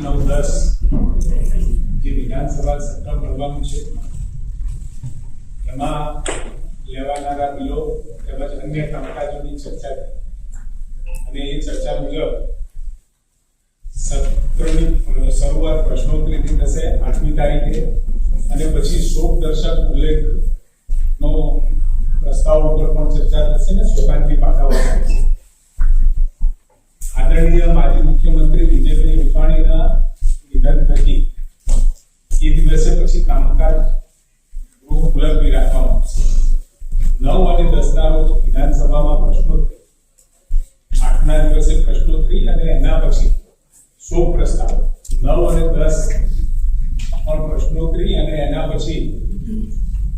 નવ દસ જે વિધાનસભા સત્ર ભરવાનું છે એમાં લેવાનારા બિલો તેમજ અન્ય કામકાજોની ચર્ચા અને એ ચર્ચા મુજબ સત્રની શરૂઆત પ્રશ્નોત્તરીથી થશે આઠમી તારીખે અને પછી શોક દર્શક ઉલ્લેખ નો પ્રસ્તાવ ઉપર પણ ચર્ચા થશે ને શોકાંતિ પાઠવવામાં આવશે આદરણીય માજી મુખ્યમંત્રી વિજયભાઈ રૂપાણીના નિધન થકી એ દિવસે પછી કામકાજ ગૃહ મુલતવી રાખવામાં નવ અને દસ ના રોજ વિધાનસભામાં પ્રશ્નોત્તરી. આઠના દિવસે પ્રશ્નોત્તરી અને એના પછી શોક પ્રસ્તાવ નવ અને દસ પણ પ્રશ્નોત્તરી અને એના પછી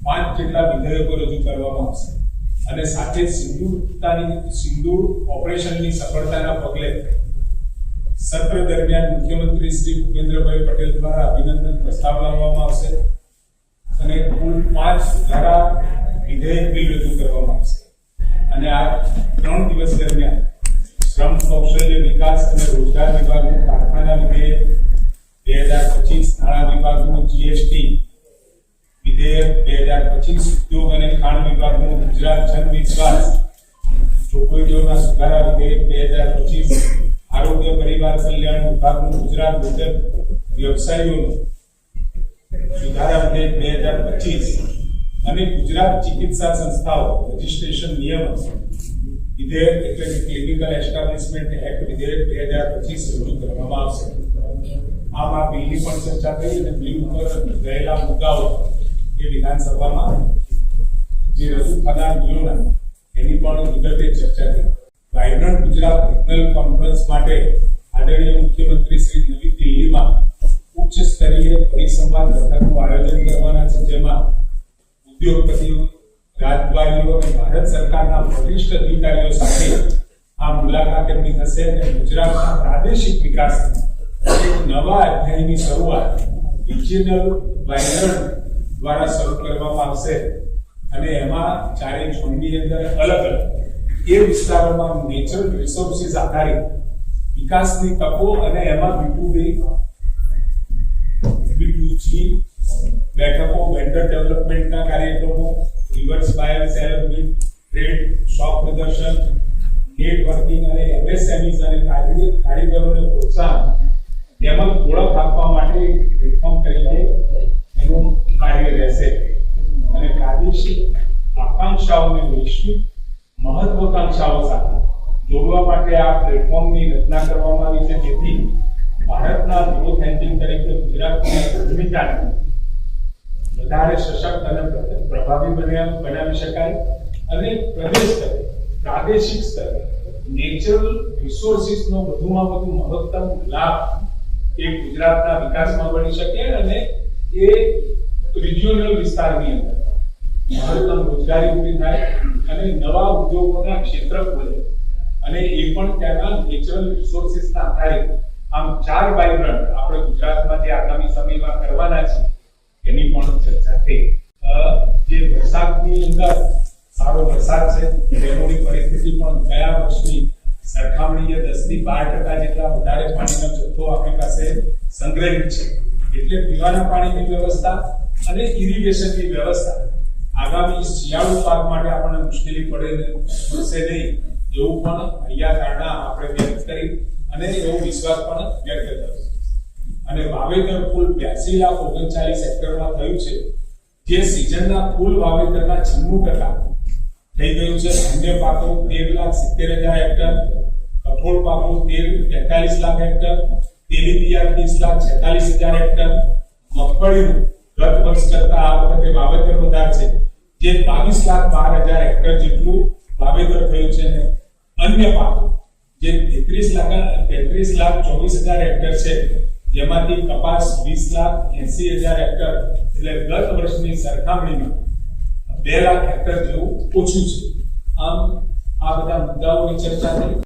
પાંચ જેટલા વિધેયકો રજૂ કરવામાં આવશે. અને સાથે જ સિંધુ સિંદૂર ઓપરેશનની સફળતાના પગલે સત્ર દરમિયાન મુખ્યમંત્રી શ્રી ભૂપેન્દ્રભાઈ પટેલ દ્વારા અભિનંદન પ્રસ્તાવ લાવવામાં આવશે અને કુલ પાંચ સુધારા વિધેયક બિલ રજૂ કરવામાં આવશે. અને આ ત્રણ દિવસ દરમિયાન શ્રમ કૌશલ્ય વિકાસ અને રોજગાર વિભાગનું કારખાના વિધેયક, બે હજાર પચીસ નાણાં વિભાગનું જીએસટી વિધેયક બે હજાર પચીસ ઉદ્યોગ અને ખાણ વિભાગનું ગુજરાત જન વિશ્વાસ ચોપડીઓના સુધારા વિધેયક બે હજાર પચીસ આરોગ્ય પરિવાર કલ્યાણ વિભાગનું ગુજરાત મુજબ વ્યવસાયીઓનું સુધારા વિધેયક બે હજાર પચીસ અને ગુજરાત ચિકિત્સા સંસ્થાઓ રજિસ્ટ્રેશન નિયમ વિધેયક એટલે કે ક્લિનિકલ એસ્ટાબ્લિશમેન્ટ એક્ટ વિધેયક બે હજાર પચીસ રજૂ કરવામાં આવશે. આમ બિલની પણ ચર્ચા કરી અને બિલ ઉપર રહેલા મુદ્દાઓ એ વિધાનસભામાં જે રજૂ થનાર બિલોના એની પણ વિગતે ચર્ચા થઈ. વાઇબ્રન્ટ ગુજરાત નેશનલ કોન્ફરન્સ માટે આદરણીય મુખ્યમંત્રી શ્રી નવી દિલ્હીમાં ઉચ્ચ સ્તરીય પરિસંવાદ બેઠકનું આયોજન કરવાના છે, જેમાં ઉદ્યોગપતિઓ રાજદ્વારીઓ અને ભારત સરકારના વરિષ્ઠ અધિકારીઓ સાથે આ મુલાકાત એમની થશે અને ગુજરાતના પ્રાદેશિક વિકાસ એક નવા અધ્યાયની શરૂઆત રિજિયનલ વાયરડ દ્વારા શરૂ કરવામાં આવશે. અને એમાં ચારે ઝોનની અંદર અલગ અલગ. એ વિસ્તારોમાં નેચરલ રિસોર્સિસ આધારિત વિકાસની તકો અને એમાં બી બી બેઠકો વેન્ડર ડેવલપમેન્ટના કાર્યક્રમો રિવર્સ બાયર સેલરમેન્ટ ટ્રેડ શોપ પ્રદર્શન નેટવર્કિંગ અને એમએસએમઈઝ અને કારીગર કારીગરોને પ્રોત્સાહન. તેમજ ઓળખ આપવા માટે પ્લેટફોર્મ તરીકે એનું કાર્ય રહેશે અને પ્રાદેશિક આકાંક્ષાઓને વૈશ્વિક મહત્વકાંક્ષાઓ સાથે જોડવા માટે આ પ્લેટફોર્મની રચના કરવામાં આવી છે, જેથી ભારતના ગ્રોથ એન્જિન તરીકે ગુજરાતની ભૂમિકાને વધારે સશક્ત અને પ્રભાવી બનાવી શકાય અને પ્રદેશ સ્તરે, પ્રાદેશિક સ્તરે નેચરલ રિસોર્સિસનો વધુમાં વધુ મહત્તમ લાભ એ ગુજરાતના વિકાસમાં મળી શકે અને એ રિજિયોનલ વિસ્તારની અંદર મહત્તમ રોજગારી ઊભી થાય. અને નવા ઉદ્યોગોના ક્ષેત્ર ખોલે. અને એ પણ ત્યાંના નેચરલ રિસોર્સિસના આધારે. આમ ચાર વાઇબ્રન્ટ આપણે ગુજરાતમાં જે આગામી સમયમાં કરવાના છે, એની પણ ચર્ચા થઈ. જે વરસાદની અંદર સારો વરસાદ છે ડેમોની પરિસ્થિતિ પણ ગયા વર્ષની સરખામણીએ દસથી બાર ટકા જેટલા વધારે પાણીનો જથ્થો આપણી પાસે સંગ્રહિત છે. એટલે પીવાના પાણીની વ્યવસ્થા અને ઇરિગેશનની વ્યવસ્થા. આગામી શિયાળુ પાક માટે આપણને મુશ્કેલી પડે પડશે નહીં, એવું પણ અહીંયા ધારણા આપણે વ્યક્ત કરી અને એવો વિશ્વાસ પણ વ્યક્ત કર્યો. અને વાવેતર કુલ બ્યાસી લાખ ઓગણચાલીસ હેક્ટરમાં થયું છે, જે સિઝનના કુલ વાવેતરના છન્નું ટકા થઈ ગયું છે. અન્ય પાકો તેર લાખ સિત્તેર હજાર હેક્ટર, કઠોળ પાકો તેર, તેતાલીસ લાખ હેક્ટર તેલીબિયા ત્રીસ લાખ છેતાલીસ હજાર હેક્ટર. મગફળીનું ગત વર્ષ કરતા આ વખતે વાવેતર વધારે છે. જે બાવીસ લાખ બાર હજાર હેક્ટર જેટલું વાવેતર થયું છે ને અન્ય પાકો, જે તેત્રીસ લાખ તેત્રીસ લાખ ચોવીસ હજાર હેક્ટર છે, જેમાંથી કપાસ વીસ લાખ એસી હજાર હેક્ટર એટલે ગત વર્ષની સરખામણીમાં બે લાખ હેક્ટર જેવું ઓછું છે. આમ આ બધા મુદ્દાઓની ચર્ચા થઈ.